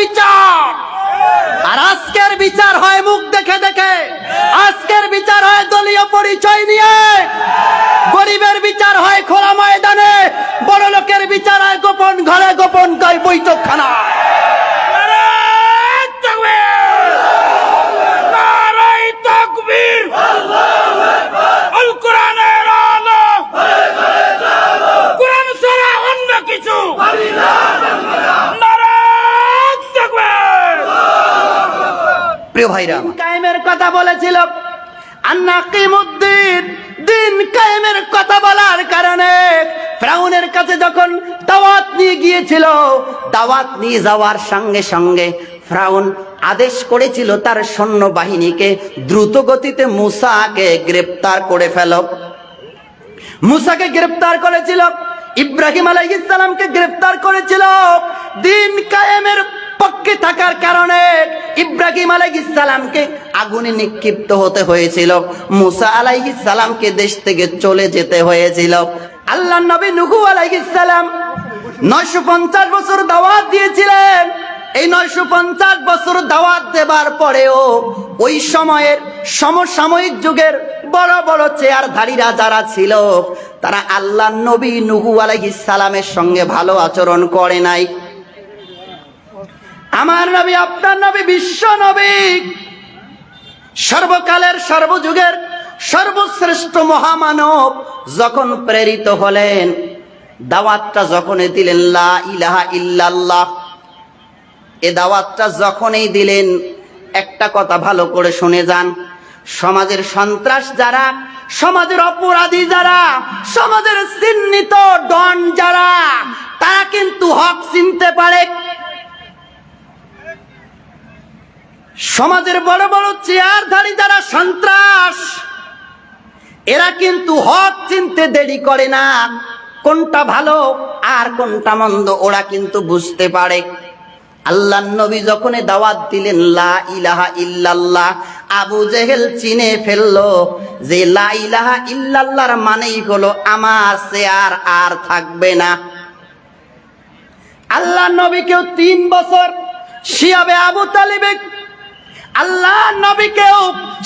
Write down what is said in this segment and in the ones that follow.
বিচার। আর আজকের বিচার হয় মুখ দেখে দেখে। আজকের বিচার হয় দলীয় পরিচয় নিয়ে। গরিবের বিচার হয় খোলা ময়দানে। বড় লোকের বিচার হয় গোপন ঘরে গোপন গাই বৈঠকখানা নারাই তাকবীর আল কোরআনের আলো কোরআন ছাড়া অন্য কিছু নারাই তাকবীর প্রিয় ভাইরা কায়েমের কথা বলেছিল। আন্নাকিমুদ্দিন দিন কায়েমের কথা বলার কারণে ফ্রাউনের কাছে যখন দাওয়াত নিয়ে গিয়েছিল দাওয়াত নিয়ে যাওয়ার সঙ্গে সঙ্গে ফ্রাউন আদেশ করেছিল তার সৈন্য বাহিনীকে দ্রুত গতিতে মুসাকে গ্রেপ্তার করে ফেল। মুসাকে গ্রেপ্তার করেছিল ইব্রাহিম আলাইহিসসালামকে গ্রেপ্তার করেছিল। দিন কায়েমের পক্ষে থাকার কারণে ইব্রাহিম আলাইহিসসালামকে আগুনে নিক্ষিপ্ত হতে হয়েছিল। মুসা আলাইহিসসালামকে দেশ থেকে চলে যেতে হয়েছিল। আল্লাহ নবী নুহু আলাইহিসসালাম নয়শো পঞ্চাশ বছর দাওয়াত দিয়েছিলেন। এই নয়শো পঞ্চাশ বছর দাওয়াত দেবার পরেও ওই সময়ের সমসাময়িক যুগের বড় বড় চেয়ারধারীরা যারা ছিল, তারা আল্লাহ নবী নুহু আলাইহিস সঙ্গে ভালো আচরণ করে নাই। আমার নবী, আপনার নবী, বিশ্ব নবী। সর্বকালের, সর্বযুগের, সর্বশ্রেষ্ঠ মহামানব যখন প্রেরিত হলেন, দাওয়াতটা যখনই দিলেন, লা ইলাহা ইল্লাল্লাহ, এ দাওয়াতটা যখনই দিলেন, একটা কথা ভালো করে শুনে যান। সমাজের সন্ত্রাস যারা, সমাজের অপরাধী যারা, সমাজের চিহ্নিত ডন যারা, তারা কিন্তু হক চিনতে পারে। সমাজের বড় বড় চেয়ারধারী যারা সন্ত্রাস, এরা কিন্তু হক চিনতে দেরি করে না। কোনটা ভালো আর কোনটা মন্দ, ওরা কিন্তু বুঝতে পারে। আল্লাহ নবী যখন দাওয়াত দিলেন, লা ইলাহা ইল্লাল্লাহ, আবু জেহেল চিনে ফেলল যে লা ইলাহা ইল্লাল্লাহর মানেই হলো আমার চেয়ার আর থাকবে না। আল্লাহ নবীকেও তিন বছর শিয়াবে আবু তালিবে আল্লাহ নবীকেও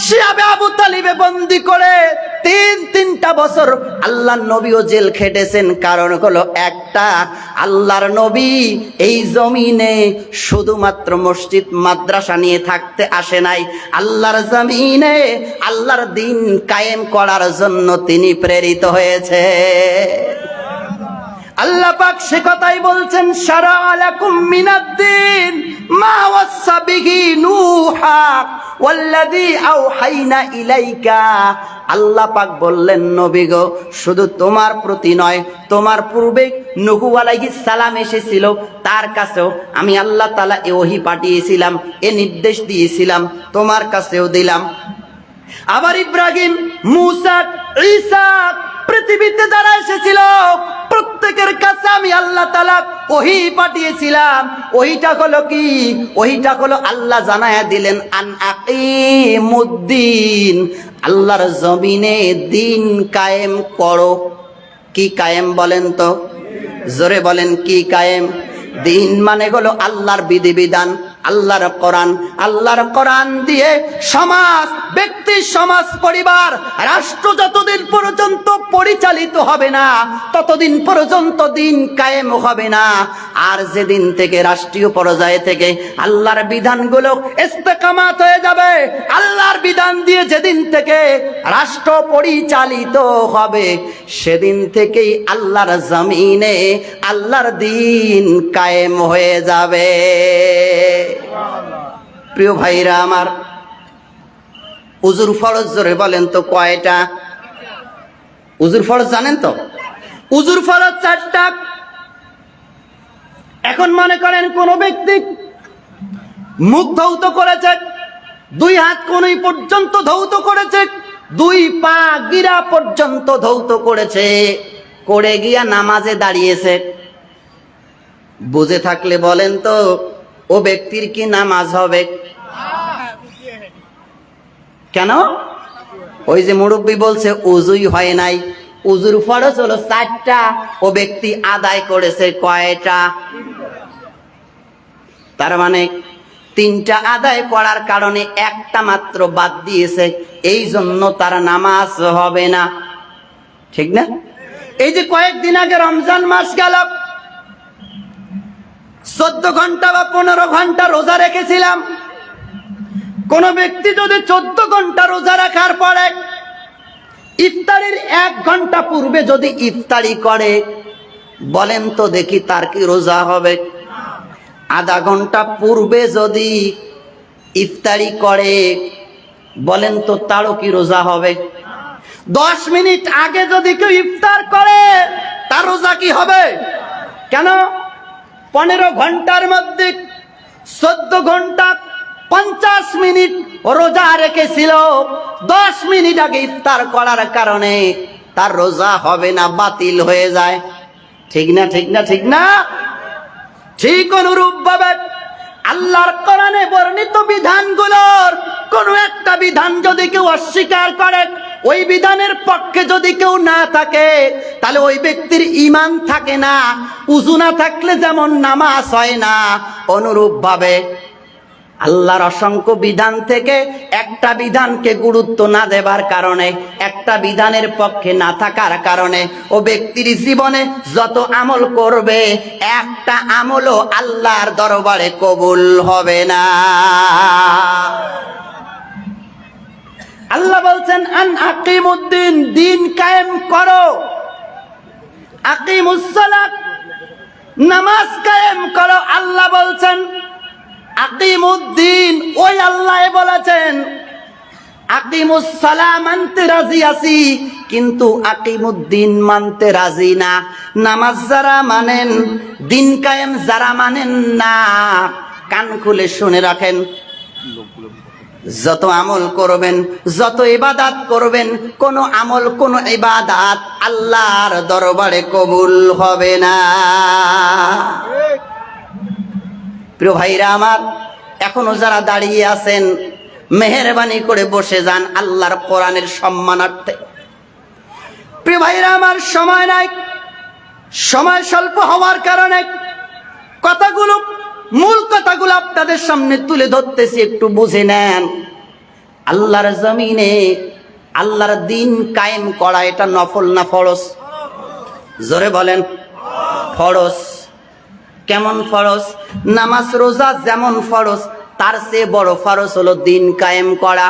শিয়াবে আবু তালিবে বন্দি করে তিন, তিনটা বছর আল্লাহ নবীও জেল খেটেছেন। কারণ হলো একটা, আল্লাহর নবী এই জমিনে শুধুমাত্র মসজিদ, মাদ্রাসা নিয়ে থাকতে আসে নাই। আল্লাহর জমিনে আল্লাহর দিন কায়েম করার জন্য তিনি প্রেরিত হয়েছে। আল্লাহ পাক সে কথাই বলছেন, সারা আলাকুম মিনাদ্দিন মা ওয়াসা বিহি নূহা, ওয়াল্লাযী আওহাইনা ইলাইকা। আল্লাহ পাক বললেন, নবী গো, শুধু তোমার প্রতি নয়, তোমার পূর্বে নূহু আলাইহিস সালাম এসেছিল, তার কাছেও আমি আল্লাহ তাআলা এ ওহী পাঠিয়েছিলাম, এ নির্দেশ দিয়েছিলাম, তোমার কাছেও দিলাম। আবার ইব্রাহিম, মুসা, ঈসা পৃথিবীতে যারা এসেছিল, প্রত্যেকের কাছে আমি আল্লাহ তালা ওহি পাঠিয়েছিলাম। ওহিটা হলো কি? ওহিটা হলো আল্লাহ জানায়া দিলেন, আন আকিমুদ্দিন আল্লাহর জমিনে দিন কায়েম করো। কি কায়েম বলেন তো? জোরে বলেন, কি কায়েম? দিন মানে হলো আল্লাহর বিধিবিধান। আল্লাহর কোরআন আল্লাহর কোরআন দিয়ে সমাজ, ব্যক্তি, সমাজ, পরিবার, রাষ্ট্র যতদিন পর্যন্ত পরিচালিত হবে না, ততদিন পর্যন্ত দিন কায়েম হবে না। আর যেদিন থেকে রাষ্ট্রীয় পর্যায়ে থেকে আল্লাহর বিধানগুলো ইস্তেকামাত হয়ে যাবে, আল্লাহর বিধান দিয়ে যেদিন থেকে রাষ্ট্র পরিচালিত হবে, সেদিন থেকেই আল্লাহর জমিনে আল্লাহর দিন কায়েম হয়ে যাবে। প্রিয় ভাইরা আমার উজুর ফরজ জোরে বলেন তো কয়টা? উজুর ফরজ জানেন তো? উজুর ফরজ চারটা। এখন মনে করেন কোন ব্যক্তি মুখ ধৌত করেছে, দুই হাত কোনই পর্যন্ত ধৌত করেছে, দুই পা গিরা পর্যন্ত ধৌত করেছে, করে গিয়া নামাজে দাঁড়িয়েছে। বুঝে থাকলে বলেন তো ও ব্যক্তির কি নামাজ হবে? কেন? ওই যে মুরব্বী বলছে, উজুই হয় নাই। উজুর ফরজ হলো চারটা। ও ব্যক্তি আদায় করেছে কয়টা? তার মানে তিনটা আদায় করার কারণে একটা মাত্র বাদ দিয়েছে। এই জন্য তার নামাজ হবে না। ঠিক না? এই যে কয়েকদিন আগে রমজান মাস গেল চোদ্দ ঘণ্টা বা পনেরো ঘণ্টা রোজা রেখেছিলাম। কোন ব্যক্তি যদি চোদ্দ ঘণ্টা রোজা রাখার পরে ইফতারির এক ঘণ্টা পূর্বে যদি ইফতারি করে, বলেন তো দেখি তার কি রোজা হবে। আধা ঘণ্টা পূর্বে যদি ইফতারি করে, বলেন তো তারও কি রোজা হবে। দশ মিনিট আগে যদি কেউ ইফতার করে, তার রোজা কি হবে? কেন? পনেরো ঘণ্টার মধ্যে, চোদ্দ ঘণ্টা, পঞ্চাশ মিনিট রোজা রেখেছিল। দশ মিনিট আগে ইফতার করার কারণে তার রোজা হবে না, বাতিল হয়ে যায়। ঠিক না ঠিক না ঠিক না? ঠিক অনুরূপ ভাবে আল্লাহর কোরআনে বর্ণিত বিধানগুলোর কোন একটা বিধান যদি কেউ অস্বীকার করে ওই বিধানের পক্ষে যদি কেউ না থাকে, তাহলে ওই ব্যক্তির ইমান থাকে না, উজু না থাকলে যেমন নামাজ হয় না। অনুরূপ ভাবে আল্লাহর অসংখ্য বিধান থেকে একটা বিধানকে গুরুত্ব না দেবার কারণে, একটা বিধানের পক্ষে না থাকার কারণে ও ব্যক্তির জীবনে যত আমল করবে, একটা আমলও আল্লাহর দরবারে কবুল হবে না। আল্লাহ বলছেন, আন আকিমুদ্দিন, দিন কায়েম করো। আকিমুসসালাত, নামাজ কায়েম করো। আল্লাহ বলছেন, আকিমুদ্দিন, ওই আল্লাহ বলেছেন মানতে রাজি আছি, কিন্তু আকিমুদ্দিন মানতে রাজি না। নামাজ যারা মানেন, দিন কায়েম যারা মানেন না। কান খুলে শুনে রাখেন। যত আমল করবেন, যত ইবাদাত করবেন, কোন আমল, কোন ইবাদাত আল্লাহর দরবারে কবুল হবে না। প্রিয় ভাইরা আমার, এখনও যারা দাঁড়িয়ে আছেন, মেহরবানি করে বসে যান আল্লাহর কোরআনের সম্মানার্থে। প্রিয় ভাইরা আমার, সময় নাই। সময় স্বল্প হওয়ার কারণে কথাগুলো মূল কথাগুলো আপনাদের সামনে তুলে ধরতেছি, একটু বুঝে নেন। আল্লাহর জমিনে, আল্লাহর দিন কায়েম করা, এটা নফল না ফরস জোরে বলেন। ফরস কেমন ফরস নামাজ, রোজা যেমন ফরজ, তার চেয়ে বড় ফরজ হলো দিন কায়েম করা।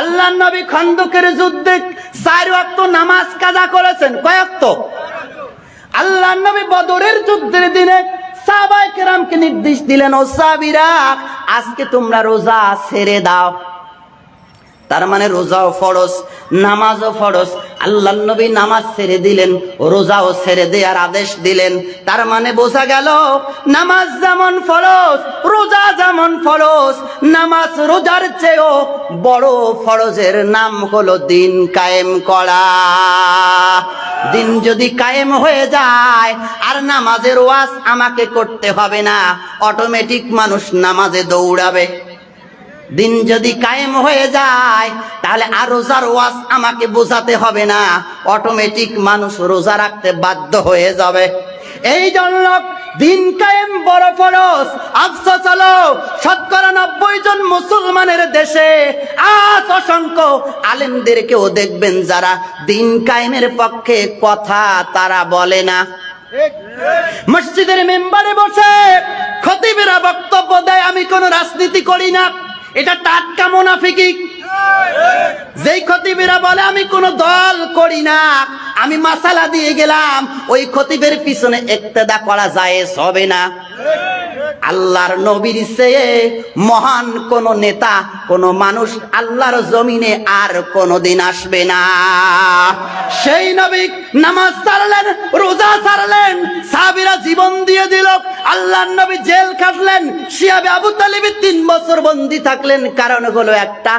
আল্লাহ নবী খন্দকের যুদ্ধে চার ওয়াক্ত নামাজ কাজা করেছেন। কয়েক্ত আল্লাহ নবী বদরের যুদ্ধের দিনে কেরামকে নির্দেশ দিলেন ও সাবিরা আজকে তোমরা রোজা ছেড়ে দাও। তার মানে রোজাও ফরজ, নামাজও ফরজ। আল্লাহ নবী নামাজ ছেড়ে দিলেন, রোজাও ছেড়ে দেওয়ার আদেশ দিলেন। তার মানে বোঝা গেল, নামাজ যেমন ফরজ, রোজা যেমন ফরজ, নামাজ রোজার চেয়েও বড় ফরজের নাম হলো দিন কায়েম করা। দিন যদি কায়েম হয়ে যায়, আর নামাজের ওয়াজ আমাকে করতে হবে না, অটোমেটিক মানুষ নামাজে দৌড়াবে। দিন যদি কায়েম হয়ে যায়, তাহলে আর রোজার ওয়াজ আমাকে বোঝাতে হবে না। অটোমেটিক মানুষ রোজা রাখতে বাধ্য হয়ে যাবে। এই জন্য দিন কায়েম বড় ফরজ। আফসোস হলো শতকরা নব্বই জন মুসলমানের দেশে আজ অসংখ্য আলেমদেরকেও দেখবেন যারা দিন কায়েমের পক্ষে কথা তারা বলে না। মসজিদের মেম্বারে বসে খতিবেরা বক্তব্য দেয়, আমি কোনো রাজনীতি করি না। এটা টাটকা মোনাফিকি যেই খতিবেরা বলে, আমি কোনো দল করি না, আমি মাসালা দিয়ে গেলাম, ওই খতিবের পিছনে একতেদা করা যায় হবে না। আল্লাহর নবীর চেয়ে মহান কোন নেতা, কোন মানুষ আল্লাহর জমিনে আর কোনদিন আসবে না। সেই নবী নামাজ ছাড়লেন রোজা ছাড়লেন সাহাবীরা জীবন দিয়ে দিল, আল্লাহর নবী জেল কাটলেন শিয়াবে আবু তালিবি তিন বছর বন্দি থাকলেন। কারণ হলো একটা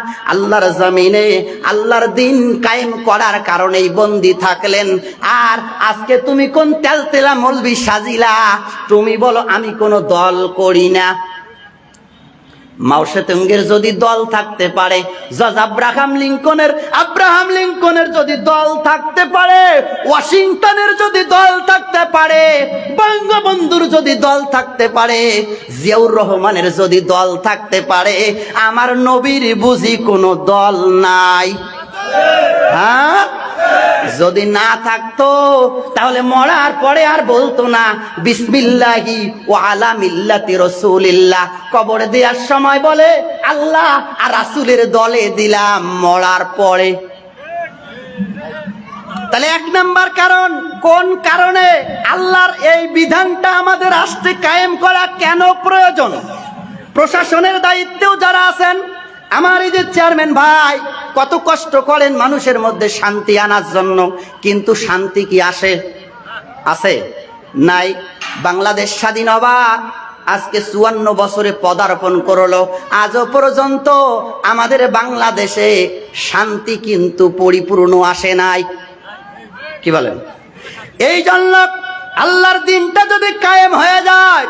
আল্লাহর জমিনে আল্লাহর দিন কায়েম করার কারণেই বন্দি থাকলেন। আর আজকে তুমি কোন তেল তেলা মলবি সাজিলা? তুমি বলো, আমি কোনো দল করি না। মাউসেতুঙ্গের যদি দল থাকতে পারে, জজ আব্রাহাম লিঙ্কনের আব্রাহাম লিঙ্কনের যদি দল থাকতে পারে, ওয়াশিংটনের যদি দল থাকতে পারে, বঙ্গবন্ধুর যদি দল থাকতে পারে, জিয়াউর রহমানের যদি দল থাকতে পারে, আমার নবীর বুঝি কোনো দল নাই। হ্যাঁ? যদি না থাকতো, তাহলে মরার পরে আর বলতো না, বিসমিল্লাহি ও আলা মিল্লাতি রসুলিল্লাহ। কবর দেওয়ার সময় বলে, আল্লাহ আর রাসুলের দলে দিলাম মরার পরে। তাহলে এক নাম্বার কারণ, কোন কারণে আল্লাহর এই বিধানটা আমাদের রাষ্ট্রে কায়েম করা কেন প্রয়োজন? প্রশাসনের দায়িত্বেও যারা আছেন আমার এই যে চেয়ারম্যান ভাই, কত কষ্ট করেন মানুষের মধ্যে শান্তি আনার জন্য, কিন্তু শান্তি কি আসে? আছে নাই। বাংলাদেশ স্বাধীন হবার আজকে চুয়ান্ন বছরে পদার্পণ করল। আজও পর্যন্ত আমাদের বাংলাদেশে শান্তি কিন্তু পরিপূর্ণ আসে নাই। কি বলেন? এই জন্য আল্লাহর দিনটা যদি কায়েম হয়ে যায়,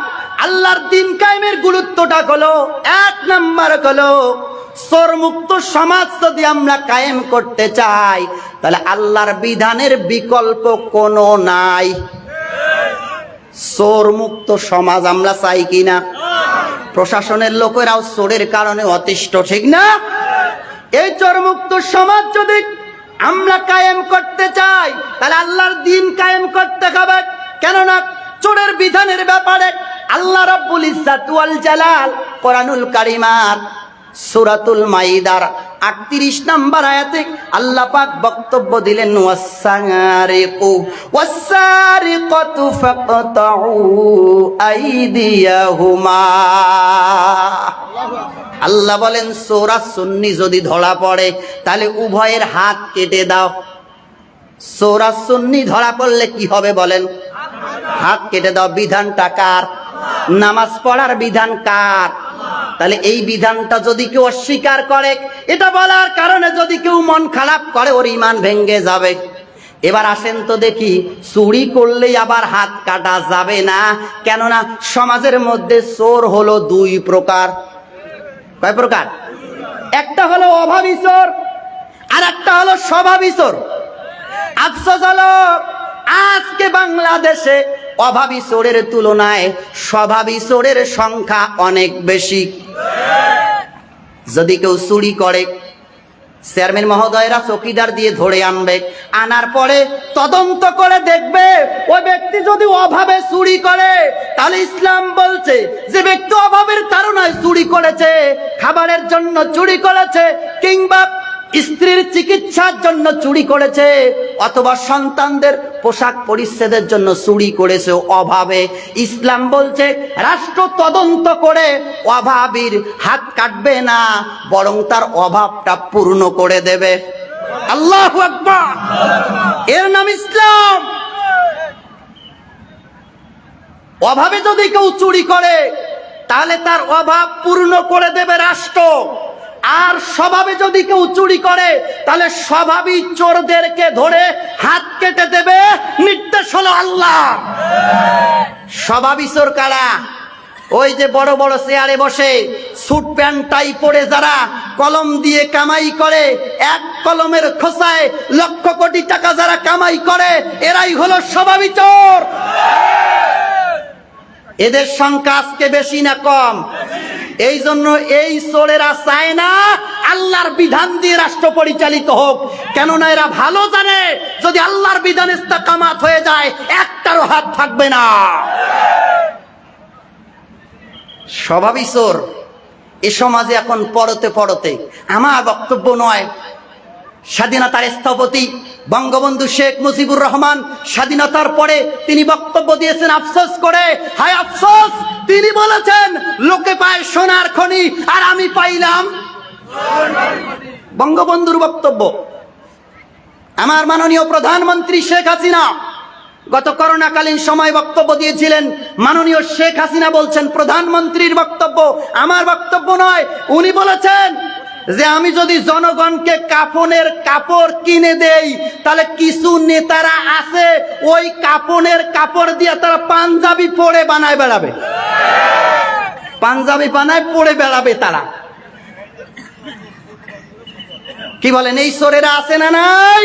আল্লাহর দিন কায়েমের গুরুত্বটা হলো এক নাম্বার হলো মুক্ত সমাজ যদি আমরা কায়েম করতে চাই, তাহলে আল্লাহর বিধানের বিকল্প কোনো নাই। চোর মুক্ত সমাজ আমরা চাই কিনা প্রশাসনের লোকেরাও চোরের কারণে অতিষ্ঠ, ঠিক না? এই চোরমুক্ত সমাজ যদি আমরা কায়েম করতে চাই, তাহলে আল্লাহর দিন কায়েম করতে হবে। কেননা চোরের বিধানের ব্যাপারে আল্লাহ রাব্বুল ইজ্জাত ওয়াল জালাল কোরআনুল কারিমার সূরাতুল মাইদার 38 নম্বর আয়াতে আল্লাহ পাক বক্তব্য দিলেন আল্লাহ বলেন, সোরা সুন্নি যদি ধরা পড়ে, তাহলে উভয়ের হাত কেটে দাও। সোরা সুন্নি ধরা পড়লে কি হবে বলেন? হাত কেটে দাও, বিধানটা কার? নামাজ পড়ার বিধান কার? তাহলে এই বিধানটা যদি কেউ অস্বীকার করে, এটা বলার কারণে যদি কেউ মন খারাপ করে, ওর ইমান ভেঙ্গে যাবে। এবার আসেন তো দেখি, চুরি করলেই আবার হাত কাটা যাবে না? কেননা সমাজের মধ্যে চোর হলো দুই প্রকার। কয় প্রকার? একটা হলো অভাবী চোর আর একটা হলো স্বভাবী চোর। আফসোস হলো আজকে বাংলাদেশে অভাবী চোরের তুলনায় স্বভাবী চোরের সংখ্যা অনেক বেশি। যদি কেউ চুরি করে, চেয়ারম্যান মহোদয়রা চকিদার দিয়ে ধরে আনবে, আনার পরে তদন্ত করে দেখবে ওই ব্যক্তি যদি অভাবে চুরি করে, তাহলে ইসলাম বলছে, যে ব্যক্তি অভাবের তারণায় চুরি করেছে, খাবারের জন্য চুরি করেছে, কিংবা স্ত্রীর চিকিৎসার জন্য চুরি করেছে অথবা সন্তানদের পোশাক পরিচ্ছেদের জন্য চুরি করেছে অভাবে। ইসলাম বলছে, রাষ্ট্র তদন্ত করে অভাবীর হাত কাটবে না, বরং তার অভাবটা পূর্ণ করে দেবে। আল্লাহ এর নাম ইসলাম। অভাবে যদি কেউ চুরি করে, তাহলে তার অভাব পূর্ণ করে দেবে রাষ্ট্র। আর স্বভাবে যদি কেউ চুরি করে, তাহলে স্বভাবই চোরদেরকে ধরে হাত কেটে দেবে নির্দেশ হলো আল্লাহ। স্বভাবই চোর কারা? ওই যে বড় বড় চেয়ারে বসে স্যুট প্যান্ট, টাই পরে যারা কলম দিয়ে কামাই করে, এক কলমের খোসায় লক্ষ কোটি টাকা যারা কামাই করে, এরাই হলো স্বভাবই চোর। এদের সংখ্যা আজকে বেশি না কম? এই জন্য এই চোরেরা চায় না আল্লাহর বিধান দিয়ে রাষ্ট্র পরিচালিত হোক। কেননা এরা ভালো জানে, যদি আল্লাহর বিধান ইস্তাকামাত হয়ে যায়, একটারও হাত থাকবে না। স্বভাবই চোর। এ সমাজে এখন পড়তে পড়তে আমার বক্তব্য নয় স্বাধীনতার স্থপতি বঙ্গবন্ধু শেখ মুজিবুর রহমান স্বাধীনতার পরে তিনি বক্তব্য দিয়েছেন, আফসোস করে। হায় আফসোস! তিনি বলেছেন, লোকে পায় সোনার খনি আর আমি পাইলাম। বঙ্গবন্ধুর বক্তব্য, আমার মাননীয় প্রধানমন্ত্রী শেখ হাসিনা গত করোনাকালীন সময় বক্তব্য দিয়েছিলেন। মাননীয় শেখ হাসিনা বলছেন, প্রধানমন্ত্রীর বক্তব্য আমার বক্তব্য নয়। উনি বলেছেন যে আমি যদি জনগণকে কাপনের কাপড় কিনে দেই, তাহলে কিছু নেতারা আছে, ওই কাপনের কাপড় দিয়ে তারা পাঞ্জাবি পরে বানায় বেড়াবে। পাঞ্জাবি বানায় পরে বেড়াবে তারা। কি বলেন, এই সোরেরা আছে না নাই?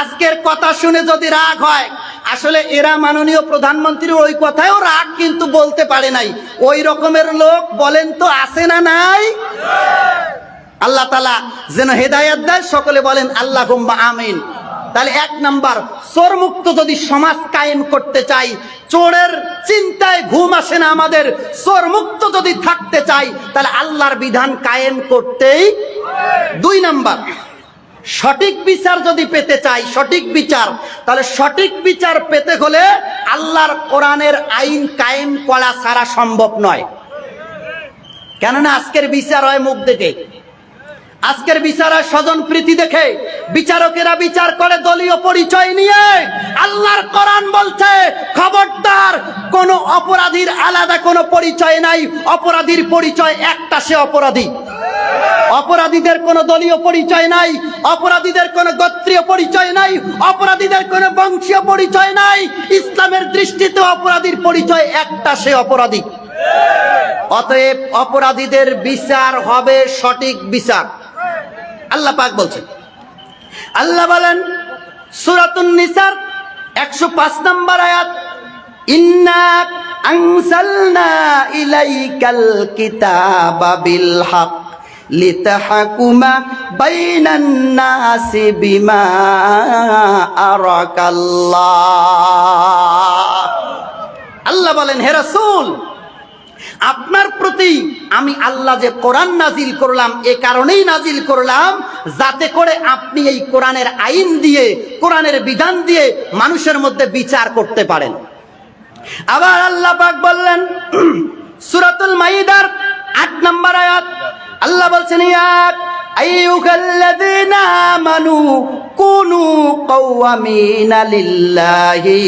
আজকের কথা শুনে যদি রাগ হয় আসলে এরা মাননীয় প্রধানমন্ত্রীর ওই কথায়ও রাগ কিন্তু বলতে পারে নাই। ওই রকমের লোক বলেন তো আছে না নাই? আল্লাহ তালা যেন হেদায়াত দেয়, সকলে বলেন আল্লাহ আমিন। তাহলে এক নাম্বার চোর মুক্ত যদি সমাজ কায়েম করতে চাই, চোরের চিন্তায় ঘুম আসে না আমাদের চোর মুক্ত যদি থাকতে চাই, তাহলে আল্লাহর বিধান কায়েম করতেই দুই নাম্বার সঠিক বিচার যদি পেতে চাই, সঠিক বিচার, তাহলে সঠিক বিচার পেতে হলে আল্লাহর কোরআনের আইন কায়েম করা ছাড়া সম্ভব নয়। কেননা আজকের বিচার হয় মুখ দেখে। আজকের বিচার স্বজন প্রীতি দেখে। বিচারকেরা বিচার করে দলীয় পরিচয় নিয়ে আল্লাহর কোরআন বলছে, খবরদার, কোন অপরাধীর আলাদা কোনো পরিচয় নাই। অপরাধীর পরিচয় একটা, সে অপরাধী। অপরাধীদের কোনো দলীয় পরিচয় নাই, অপরাধীদের কোনো গোত্রীয় পরিচয় নাই, অপরাধীদের কোনো বংশীয় পরিচয় নাই। ইসলামের দৃষ্টিতে অপরাধীর পরিচয় একটা, সে অপরাধী। অতএব অপরাধীদের বিচার হবে সঠিক বিচার। আল্লাহ পাক বলছেন, আল্লাহ বলেন, সুরাতুন নিসার, একশো পাঁচ নম্বর আয়াত, ইন্না আনসালনা ইলাইকাল কিতাবা বিল হক। লিতাহকুমা বাইনান বিমা আরাকাল্লাহ। আল্লাহ বলেন, হে রাসূল, আপনার প্রতি আমি আল্লাহ যে কোরআন নাজিল করলাম, এ কারণেই নাজিল করলাম যাতে করে আপনি এই কোরআনের আইন দিয়ে, কোরআনের বিধান দিয়ে মানুষের মধ্যে বিচার করতে পারেন। আবার আল্লাহ পাক বললেন, সুরাতুল মাইদার আট নম্বর আয়াত আল্লাহ বলছেন ইয়াক আইয়ুহাল্লাযীনা আমানু কুনু কওয়ামিনা লিল্লাহি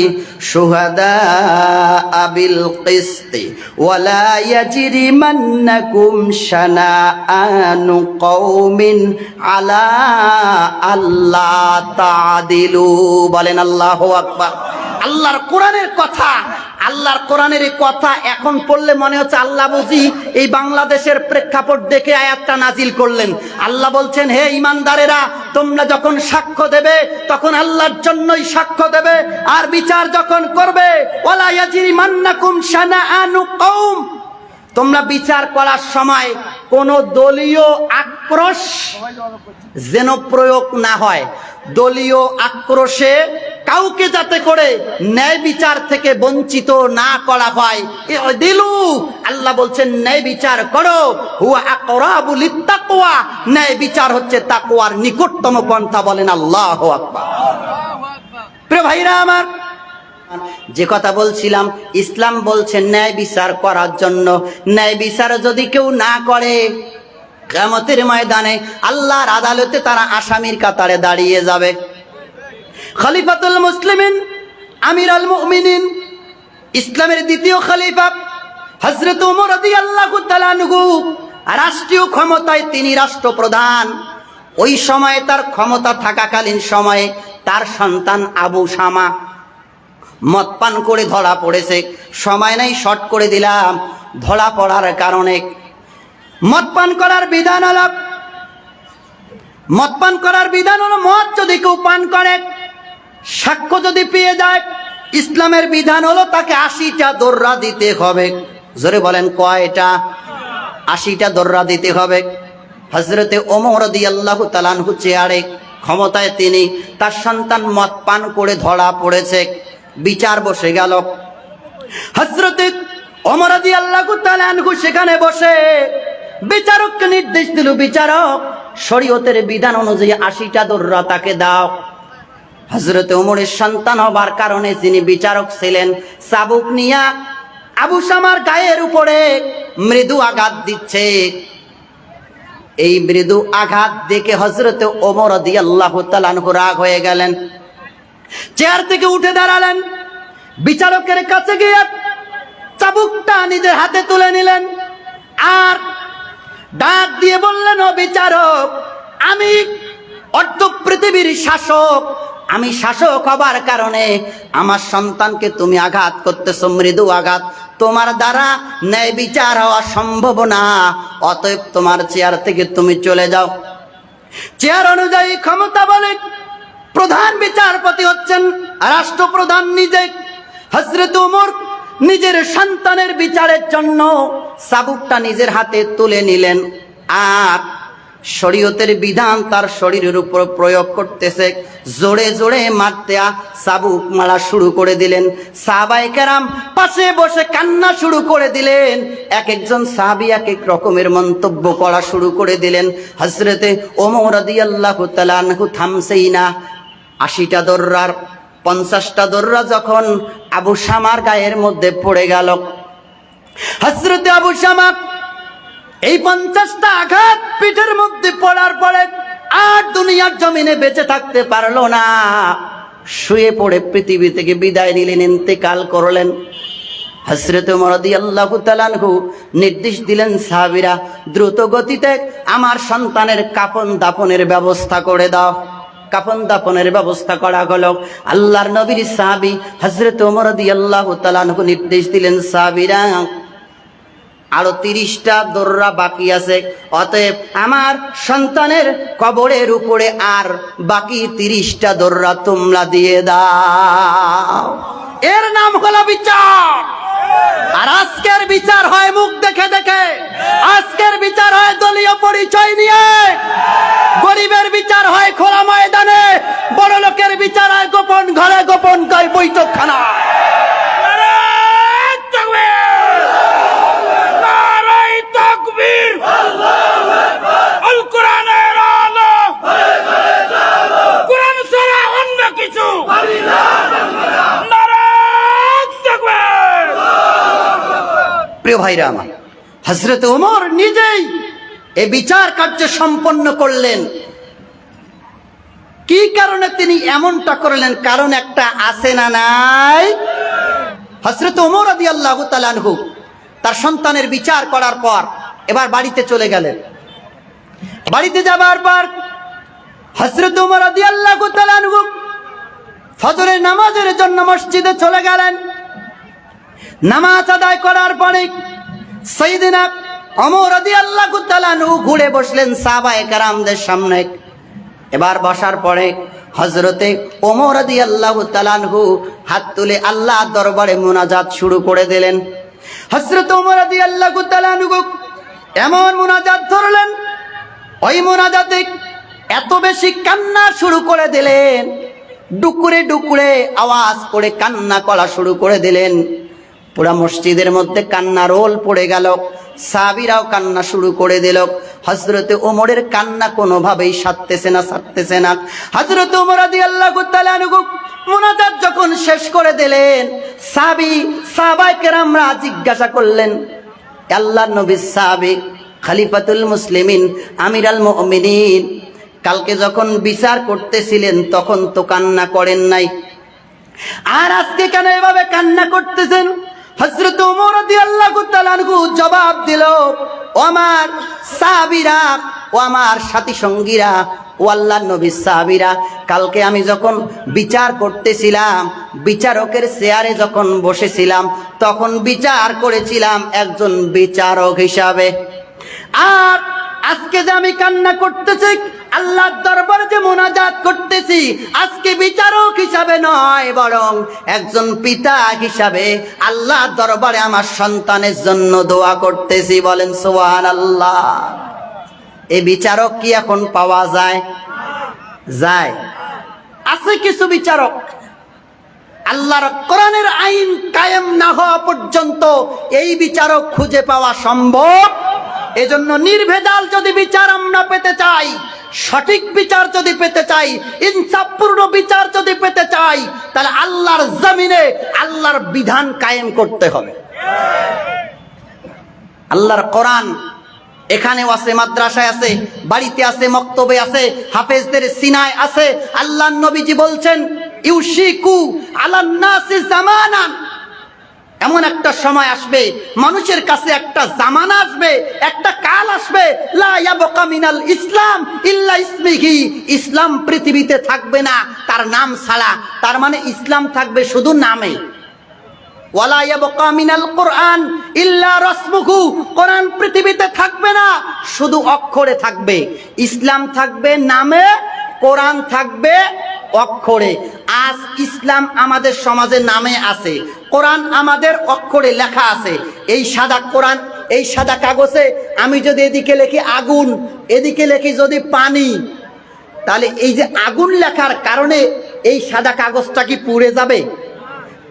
শুহাদাআ বিল কিসতি ওয়ালা ইয়াজরিমান্নাকুম শানাআনু কওমিন আলা আল্লা তাদিলু। বলেন আল্লাহু আকবার। আল্লাহর কোরআনের কথা, আল্লাহর কোরআনের এই কথা এখন পড়লে মনে হচ্ছে আল্লাহ বুঝি এই বাংলাদেশের প্রেক্ষাপট দেখে আয়াতটা নাজিল করলেন। আল্লাহ বলছেন, হে ইমানদারেরা, তোমরা যখন সাক্ষ্য দেবে, তখন আল্লাহর জন্যই সাক্ষ্য দেবে। আর বিচার যখন করবে ওলা ইয়াজিরি মান্নাকুম শানাআনু কওম। তোমরা বিচার করার সময় কোন দলীয় আক্রোশ যেন প্রয়োগ না হয়। দলীয় আক্রোশে কাউকে যাতে করে ন্যায় বিচার থেকে বঞ্চিত না করা হয় দিলু আল্লাহ বলছেন, ন্যায় বিচার করো। হুয়া ন্যায় বিচার হচ্ছে তাকওয়ার নিকটতম পন্থা বলেন আল্লাহু আকবার। প্রিয় ভাইরা আমার যে কথা বলছিলাম, ইসলাম বলছে ন্যায় বিচার করার জন্য। ন্যায় বিচার যদি কেউ না করে কেমতের ময়দানে আল্লাহর আদালতে তারা আসামির কাতারে দাঁড়িয়ে যাবে। খলিফাতুল মুসলিমিন আমির আল মুমিনিন, ইসলামের দ্বিতীয় খলিফা হজরত উমর তাআলা আনহু, রাষ্ট্রীয় ক্ষমতায় তিনি রাষ্ট্রপ্রধান। ওই সময়ে তার ক্ষমতা থাকাকালীন সময়ে তার সন্তান আবু শামা মদ পান করে ধরা পড়েছে। সময় নাই, শর্ট করে দিলাম। ধরা পড়ার কারণে মদ পান করার বিধান হলো, মদ পান করার বিধান হলো, মদ যদি কেউ পান করে, সাক্ষ্য যদি পেয়ে যায়, ইসলামের বিধান হলো তাকে আশিটা দর্রা দিতে হবে। জোরে বলেন, কয়টা? আশিটা দর্রা দিতে হবে। হজরতে ওমর দি আল্লাহ তালানহু চেয়ারে ক্ষমতায় তিনি, তার সন্তান মদ পান করে ধরা পড়েছে। বিচার বসে গেল। হজরতে ওমর দি আল্লাহ তালানহু সেখানে বসে। বিচারককে নির্দেশ দিল, বিচারক, শরীয়তের বিধান অনুযায়ী আশিটা দর্রা তাকে দাও। হজরত ওমরের সন্তান হবার কারণে যিনি বিচারক ছিলেন, সাবুক নিয়া আবু শামার গায়ের উপরে মৃদু আঘাত দিচ্ছে। এই মৃদু আঘাত দেখে হজরত ওমর দিয়ে আল্লাহ রাগ হয়ে গেলেন। চেয়ার থেকে উঠে দাঁড়ালেন। বিচারকের কাছে গিয়ে চাবুকটা নিজের হাতে তুলে নিলেন। আর ডাক দিয়ে বললেন, ও বিচারক, আমি অর্ধ পৃথিবীর শাসক। আমি শাসক হবার কারণে আমার সন্তানকে তুমি আঘাত করতেছ, মৃদু আঘাত। তোমার দ্বারা ন্যায় বিচার হওয়া সম্ভব না। অতএব তোমার চেয়ার থেকে তুমি চলে যাও। চেয়ার অনুযায়ী ক্ষমতা বলে প্রধান বিচারপতি হচ্ছেন রাষ্ট্রপ্রধান নিজে। হজরত উমর নিজের সন্তানের বিচারের জন্য সাবুকটা নিজের হাতে তুলে নিলেন। আর শরীয়তের বিধান তার শরীরের উপর প্রয়োগ করতেছে। জোরে জোরে মারতে সাবুক মারা শুরু করে দিলেন। সাহাবাই কেরাম পাশে বসে কান্না শুরু করে দিলেন। এক একজন সাহাবি এক এক রকমের মন্তব্য করা শুরু করে দিলেন। হজরতে ওমর রাদিয়াল্লাহু তাআলা আনহু থামছেই না। আশিটা দর্রার, পঞ্চাশটা দর্রা যখন আবু শামার গায়ের মধ্যে পড়ে গেল। হজরতে আবু শামা এই পঞ্চাশটা আঘাত পিঠের মধ্যে পড়ার পরে আর দুনিয়ার জমিনে বেঁচে থাকতে পারল না। শুয়ে পড়ে পৃথিবী থেকে বিদায় নিলেন, ইন্তেকাল করলেন। হসরত মরদি আল্লাহ তালানহু নির্দেশ দিলেন, সাহাবিরা, দ্রুত গতিতে আমার সন্তানের কাপন দাপনের ব্যবস্থা করে দাও। কাপন দাপনের ব্যবস্থা করা হলো। আল্লাহর নবীর সাহাবি হজরত মরদি আল্লাহ তালানহু নির্দেশ দিলেন, সাহাবিরা, আরও তিরিশটা দোররা বাকি আছে। অতএব আমার সন্তানের কবরের উপরে আর বাকি তিরিশটা দোররা তোমরা দিয়ে দাও। এর নাম হলো বিচার। আর আজকের বিচার হয় মুখ দেখে দেখে। আজকের বিচার হয় দলীয় পরিচয় নিয়ে গরিবের বিচার হয় খোলা ময়দানে বড় লোকের বিচার হয় গোপন ঘরে গোপন কয় বৈঠকখানা নারায় তাকবীর নারায় তাকবীর আল কোরআনের আলো কোরআন ছাড়া অন্য কিছু! নারায় তাকবীর! প্রিয় ভাইরা আমার হজরত ওমর নিজেই এ বিচার কার্য সম্পন্ন করলেন। কি কারণে তিনি এমনটা করলেন? কারণ একটা আছে না নাই? হজরত ওমর আদি আল্লাহ তালানহু তার সন্তানের বিচার করার পর এবার বাড়িতে চলে গেলেন। বাড়িতে যাবার পর হজরত ওমর আদি আল্লাহ তালানহু ফজরের নামাজের জন্য মসজিদে চলে গেলেন। নামাজ আদায় করার পরে সৈদিনা অমর আদি আল্লাহ ঘুরে বসলেন সাহাবায়ে কারামদের সামনে। এবার বসার পরে হজরতে ওমর আদি আল্লাহ তালানহু হাত তুলে আল্লাহ দরবারে মোনাজাত শুরু করে দিলেন। হজরত ওমর আদি আল্লাহ তালানহু এমন মোনাজাত ধরলেন, ওই মোনাজাতে এত বেশি কান্না শুরু করে দিলেন, ডুকুরে ডুকুরে আওয়াজ করে কান্না করা শুরু করে দিলেন। পুরা মসজিদের মধ্যে কান্না রোল পড়ে গেল। সাবিরাও কান্না শুরু করে দিল। হজরতে ওমরের কান্না কোনোভাবেই সারতেছে না সারতেছে না। হজরত ওমর আদি আল্লাহ মোনাজাত যখন শেষ করে দিলেন সাবি সাহাবাই কেরামরা জিজ্ঞাসা করলেন আল্লাহ নবী সাহাবি, খালিফাতুল মুসলিমিন আমির আল মুমিনিন, কালকে যখন বিচার করতেছিলেন তখন তো কান্না করেন নাই। আর আজকে কেন এভাবে কান্না করতেছেন? হজরত উমর রাদিয়াল্লাহু তাআলাকে জবাব দিল, ও আমার সাহাবীরা ও আমার সাথী সঙ্গীরা, ও আল্লাহ নবী সাহাবীরা, কালকে আমি যখন বিচার করতেছিলাম, বিচারকের চেয়ারে যখন বসেছিলাম, তখন বিচার করেছিলাম একজন বিচারক হিসাবে। আর আজকে যে আমি কান্না করতেছি, আল্লাহর দরবারে যে মোনাজাত করতেছি, আজকে বিচারক হিসাবে নয়, বরং একজন পিতা হিসাবে আল্লাহ দরবারে আমার সন্তানের জন্য দোয়া করতেছি, বলেন সোহান আল্লাহ এই বিচারক কি এখন পাওয়া যায়? যায়। আছে কিছু বিচারক। আল্লাহর কোরআনের আইন কায়েম না হওয়া পর্যন্ত এই বিচারক খুঁজে পাওয়া সম্ভব এজন্য নির্ভেজাল যদি বিচার আমরা পেতে চাই, সঠিক বিচার যদি পেতে চাই, ইনসাফপূর্ণ বিচার যদি পেতে চাই, তাহলে আল্লাহর জমিনে আল্লাহর বিধান কায়েম করতে হবে। আল্লাহর কোরআন এখানেও আছে, মাদ্রাসায় আছে, বাড়িতে আছে, মক্তবে আছে, হাফেজদের সিনায় আছে। আল্লাহ নবীজি বলছেন, ইউশিকু আলান্নাসি জামানান। এমন একটা সময় আসবে, মানুষের কাছে একটা জামানা আসবে, একটা কাল আসবে। মিনাল ইসলাম ইল্লা ইসমিহি। ইসলাম পৃথিবীতে থাকবে না, তার নাম ছাড়া। তার মানে ইসলাম থাকবে শুধু নামে। পৃথিবীতে থাকবে না, শুধু অক্ষরে থাকবে। ইসলাম থাকবে নামে, কোরআন থাকবে অক্ষরে। আজ ইসলাম আমাদের সমাজে নামে আছে। কোরআন আমাদের অক্ষরে লেখা আছে। এই সাদা কোরআন, এই সাদা কাগজে আমি যদি এদিকে লেখি আগুন, এদিকে লেখি যদি পানি, তাহলে এই যে আগুন লেখার কারণে এই সাদা কাগজটা কি পুড়ে যাবে?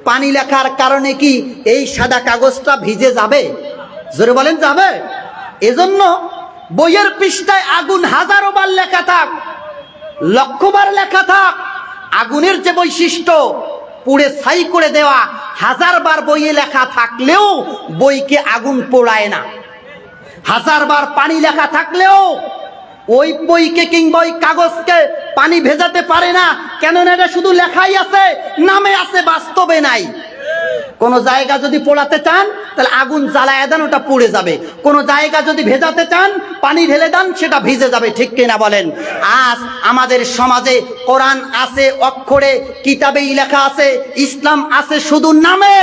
পানি লেখার কারণে কি এই সাদা কাগজটা ভিজে যাবে? জোরে বলেন, যাবে? এজন্য বইয়ের পৃষ্ঠায় আগুন হাজারো বার লেখা থাক। লক্ষবার লেখা থাক। আগুনের যে বৈশিষ্ট্য, পুড়ে ছাই করে দেওয়া হাজার বার বইয়ে লেখা থাকলেও বইকে আগুন পোড়ায় না। হাজার বার পানি লেখা থাকলেও ওই বইকে কিংবা ওই কাগজকে পানি ভেজাতে পারে না। কেননা এটা শুধু লেখাই আছে, নামে আছে, বাস্তবে নাই। কোন জায়গা যদি পোড়াতে চান, তাহলে আগুন জ্বালায় দেন, ওটা পুড়ে যাবে। কোন জায়গা যদি ভেজাতে চান, পানি ঢেলে দেন, সেটা ভিজে যাবে, ঠিক কিনা বলেন? আজ আমাদের সমাজে কোরআন আছে, অক্ষরে কিতাবেই লেখা আছে, ইসলাম আছে শুধু নামে,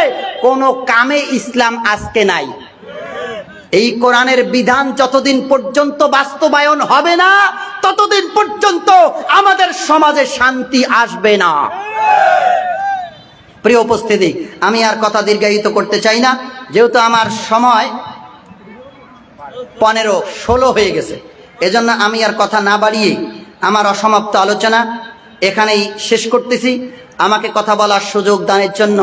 কোন কামে ইসলাম আজকে নাই। এই কোরআনের বিধান যতদিন পর্যন্ত বাস্তবায়ন হবে না, ততদিন পর্যন্ত আমাদের সমাজে শান্তি আসবে না। প্রিয় উপস্থিতি, আমি আর কথা দীর্ঘায়িত করতে চাই না। যেহেতু আমার সময় পনেরো, ষোলো হয়ে গেছে, এজন্য আমি আর কথা না বাড়িয়ে আমার অসমাপ্ত আলোচনা এখানেই শেষ করতেছি। আমাকে কথা বলার সুযোগ দানের জন্য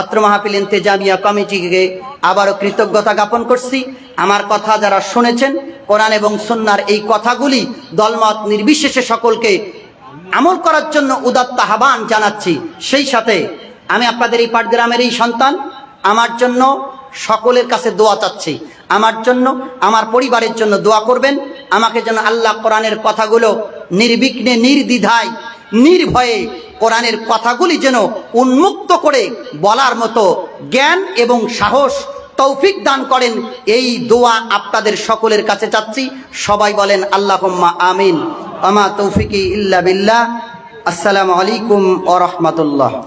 অত্র মাহফিল ইন্তেজামিয়া কমিটিকে আবারও কৃতজ্ঞতা জ্ঞাপন করছি। আমার কথা যারা শুনেছেন, কোরআন এবং সন্ন্যার এই কথাগুলি দলমত নির্বিশেষে সকলকে আমল করার জন্য উদাত্ত আহ্বান জানাচ্ছি। সেই সাথে আমি আপনাদের এই পাটগ্রামের এই সন্তান। আমার জন্য সকলের কাছে দোয়া চাচ্ছি। আমার জন্য, আমার পরিবারের জন্য দোয়া করবেন। আমাকে যেন আল্লাহ কোরআনের কথাগুলো নির্বিঘ্নে, নির্দ্বিধায়, নির্ভয়ে কোরআনের কথাগুলি যেন উন্মুক্ত করে বলার মতো জ্ঞান এবং সাহস, তৌফিক দান করেন। এই দোয়া আপনাদের সকলের কাছে চাচ্ছি। সবাই বলেন আল্লাহ আমিন। আমা তৌফিকি ইল্লা বিল্লাহ। আসসালামু আলাইকুম ও রহমতুল্লাহ।